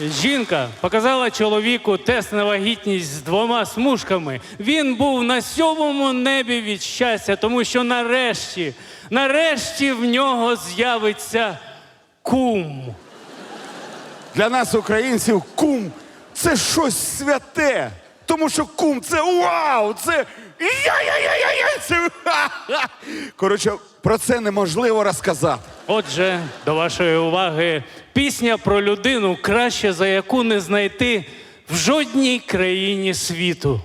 Жінка показала чоловіку тест на вагітність з двома смужками. Він був на сьомому небі від щастя, тому що нарешті, нарешті в нього з'явиться кум. Для нас, українців, кум це щось святе. Тому що кум це вау! Це! Коротше, про це неможливо розказати. Отже, до вашої уваги пісня про людину, краще за яку не знайти в жодній країні світу.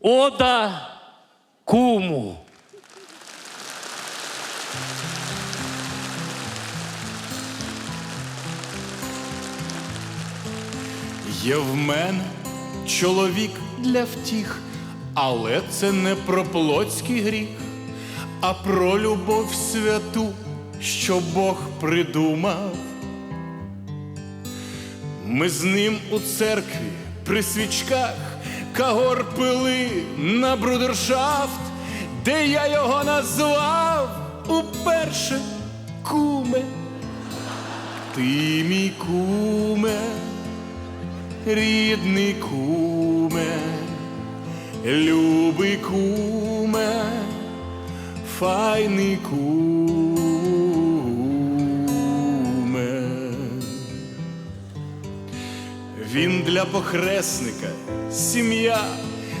Ода куму. Є в мене чоловік для втіх, але це не про плотський гріх, а про любов святу, що Бог придумав. Ми з ним у церкві при свічках кагор пили на брудершафт, де я його назвав уперше куме. Ти мій куме рідний куме, любий куме, файний куме. Він для похресника сім'я,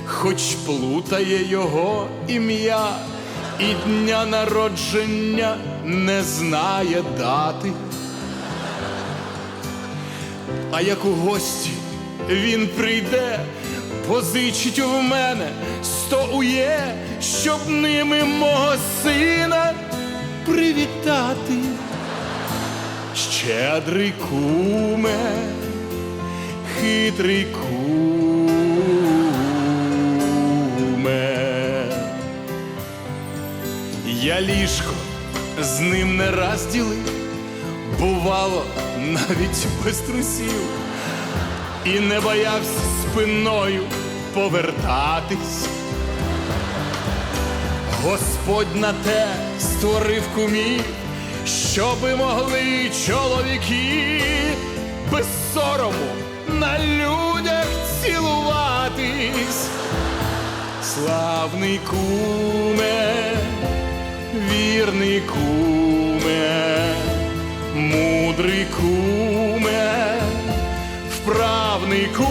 хоч плутає його ім'я, і дня народження не знає дати. А як у гості він прийде, позичить в мене сто ує, щоб ними мого сина привітати. Щедрий куме, хитрий куме. Я ліжко з ним не раз ділив, бувало навіть без трусів, і не боявся спиною повертатись. Господь на те створив кумів, щоби могли чоловіки без сорому на людях цілуватись. Славний куме, вірний куме, мудрий куме, вправний куме.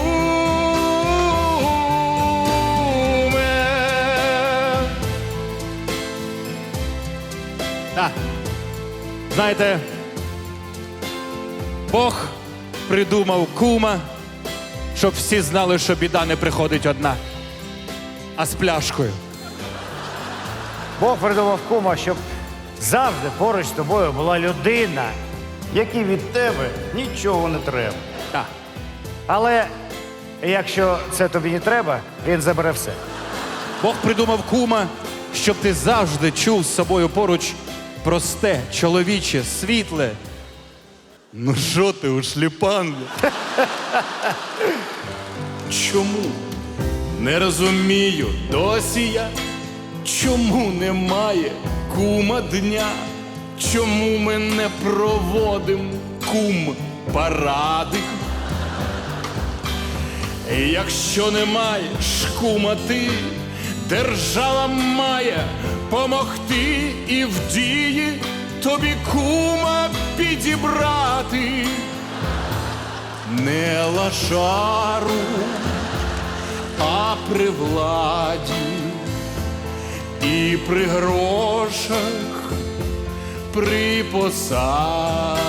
Так. Знаєте, Бог придумав кума, щоб всі знали, що біда не приходить одна, а з пляшкою. Бог придумав кума, щоб завжди поруч з тобою була людина, якій від тебе нічого не треба. Так. Але якщо це тобі не треба, він забере все. Бог придумав кума, щоб ти завжди чув з собою поруч просте, чоловіче, світле. Ну що ти у шліпанлі? Чому? Не розумію досі я, чому немає кума дня, чому ми не проводимо кум паради? Якщо не маєш кума ти, держава має помогти і в дії тобі кума підібрати. Не лошару, а при владі і при грошах, при посаді.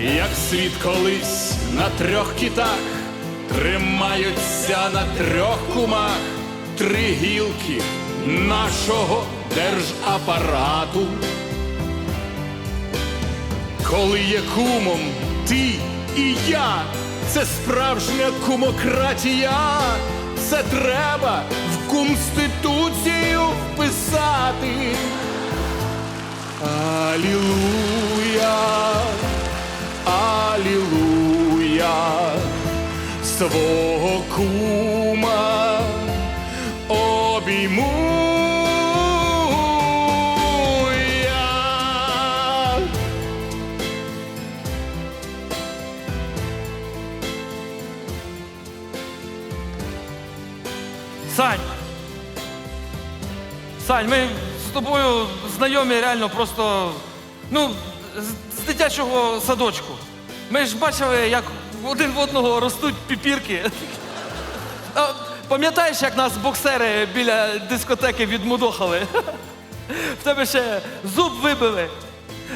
Як світ колись на трьох китах тримаються на трьох кумах три гілки нашого держапарату. Коли є кумом ти і я, це справжня кумократія. Це треба в конституцію вписати. Алілуя, алілуя, свого кума Сань. Сань, ми з тобою знайомі реально просто ну, з, дитячого садочку. Ми ж бачили, як один в одного ростуть піпірки. А, Пам'ятаєш, як нас боксери біля дискотеки відмудохали? В тебе ще зуб вибили.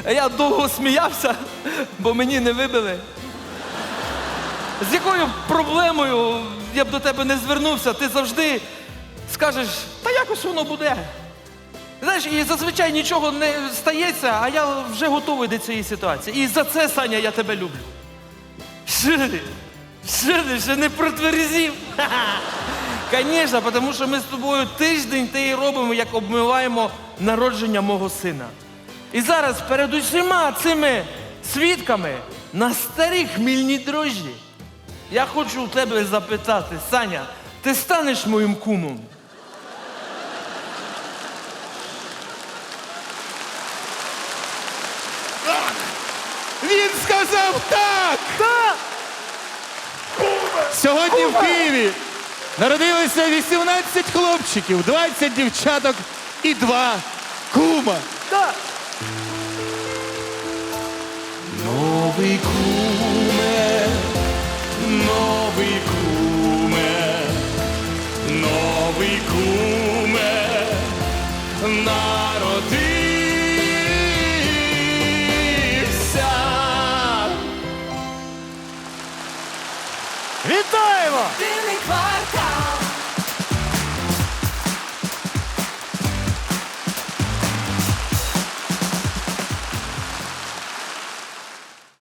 Я довго сміявся, бо мені не вибили. З якою проблемою я б до тебе не звернувся, ти завжди скажеш, та якось воно буде. Знаєш, і зазвичай нічого не стається, а я вже готовий до цієї ситуації. І за це, Саня, я тебе люблю. Ти? Що ти ще не протверзів? Звісно, тому що ми з тобою тиждень і робимо, як обмиваємо народження мого сина. І зараз перед усіма цими свідками на старі хмільні дрожжі я хочу у тебе запитати, Саня, ти станеш моїм кумом? Він сказав так! Так! Сьогодні в Києві народилося 18 хлопчиків, 20 дівчаток і два кума. Так! Новий кум народився. Вітаємо!